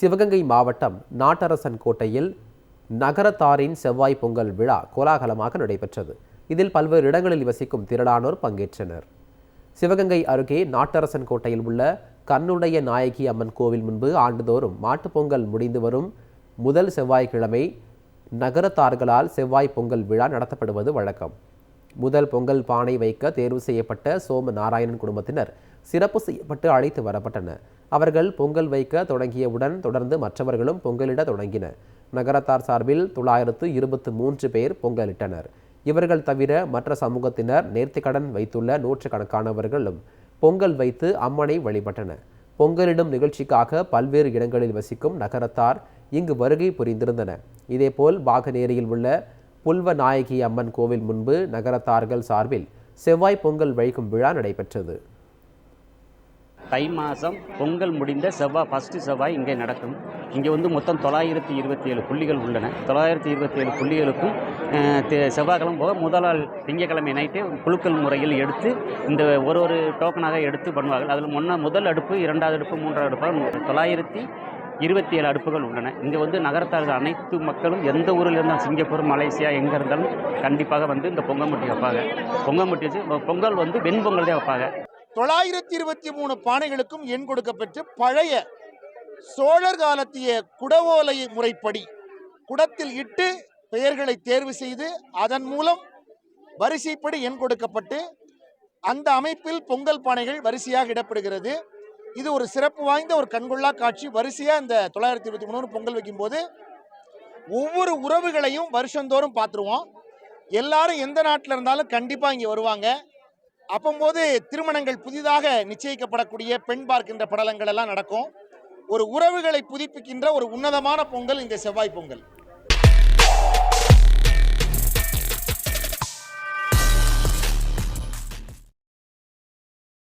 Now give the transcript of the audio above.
சிவகங்கை மாவட்டம் நாட்டரசன் கோட்டையில் நகரத்தாரின் செவ்வாய் பொங்கல் விழா கோலாகலமாக நடைபெற்றது. இதில் பல்வேறு இடங்களில் வசிக்கும் திரளானோர் பங்கேற்றனர். சிவகங்கை அருகே நாட்டரசன் கோட்டையில் உள்ள கண்ணுடைய நாயகி அம்மன் கோவில் முன்பு ஆண்டுதோறும் மாட்டுப்பொங்கல் முடிந்து வரும் முதல் செவ்வாய்க்கிழமை நகரத்தார்களால் செவ்வாய் பொங்கல் விழா நடத்தப்படுவது வழக்கம். முதல் பொங்கல் பானை வைக்க தேர்வு செய்யப்பட்ட சோம நாராயணன் குடும்பத்தினர் சிறப்பு செய்யப்பட்டு அழைத்து வரப்பட்டனர். அவர்கள் பொங்கல் வைக்க தொடங்கியவுடன் தொடர்ந்து மற்றவர்களும் பொங்கலிட தொடங்கினர். நகரத்தார் சார்பில் தொள்ளாயிரத்து இருபத்து மூன்று பேர் பொங்கலிட்டனர். இவர்கள் தவிர மற்ற சமூகத்தினர் நேர்த்திக்கடன் வைத்துள்ள நூற்றுக்கணக்கானவர்களும் பொங்கல் வைத்து அம்மனை வழிபட்டனர். பொங்கலிடும் நிகழ்ச்சிக்காக பல்வேறு இடங்களில் வசிக்கும் நகரத்தார் இங்கு வருகை புரிந்திருந்தனர். இதேபோல் பாகநேரியில் உள்ள புல்வ நாயகி அம்மன் கோவில் முன்பு நகரத்தார்கள் சார்பில் செவ்வாய் பொங்கல் வைக்கும் விழா நடைபெற்றது. தை மாதம் பொங்கல் முடிந்த செவ்வாய் ஃபஸ்ட்டு செவ்வாய் இங்கே நடக்கும். இங்கே வந்து மொத்தம் தொள்ளாயிரத்தி இருபத்தி ஏழு புள்ளிகள் உள்ளன. தொள்ளாயிரத்தி இருபத்தி ஏழு புள்ளிகளுக்கும் செவ்வாய்க்கிழமை போக முதலாள் திங்கக்கிழமை நைட்டே குழுக்கள் முறையில் எடுத்து இந்த ஒரு ஒரு டோக்கனாக எடுத்து பண்ணுவார்கள். அதில் முன்ன முதல் அடுப்பு இரண்டாவது அடுப்பு மூன்றாவது அடுப்பாக தொள்ளாயிரத்தி இருபத்தி ஏழு அடுப்புகள் உள்ளன. இங்கே வந்து நகரத்தார்கள் அனைத்து மக்களும் எந்த ஊரில் இருந்தாலும் சிங்கப்பூர் மலேசியா எங்கே இருந்தாலும் கண்டிப்பாக வந்து இந்த பொங்கல் முட்டி வைப்பாங்க. பொங்கல் முட்டி வச்சு பொங்கல் வந்து வெண்பொங்கல் தான் வைப்பாங்க. தொள்ளாயிரத்தி இருபத்தி மூணு பானைகளுக்கும் எண் கொடுக்கப்பட்டு பழைய சோழர் காலத்திய குடவோலை முறைப்படி குடத்தில் இட்டு பெயர்களை தேர்வு செய்து அதன் மூலம் வரிசைப்படி எண் கொடுக்கப்பட்டு அந்த அமைப்பில் பொங்கல் பானைகள் வரிசையாக இடப்படுகிறது இது ஒரு சிறப்பு வாய்ந்த ஒரு கண்கொள்ளா காட்சி. வரிசையாக இந்த தொள்ளாயிரத்தி இருபத்தி மூணு பொங்கல் வைக்கும்போது ஒவ்வொரு உறவுகளையும் வருஷந்தோறும் பார்த்துருவோம். எல்லாரும் எந்த நாட்டில் இருந்தாலும் கண்டிப்பாக இங்கே வருவாங்க. அப்பம்போது திருமணங்கள் புதிதாக நிச்சயிக்கப்படக்கூடிய பெண் பார்க்கின்ற படலங்கள் எல்லாம் நடக்கும். ஒரு உறவுகளை புதுப்பிக்கின்ற ஒரு உன்னதமான பொங்கல் இந்த செவ்வாய் பொங்கல்.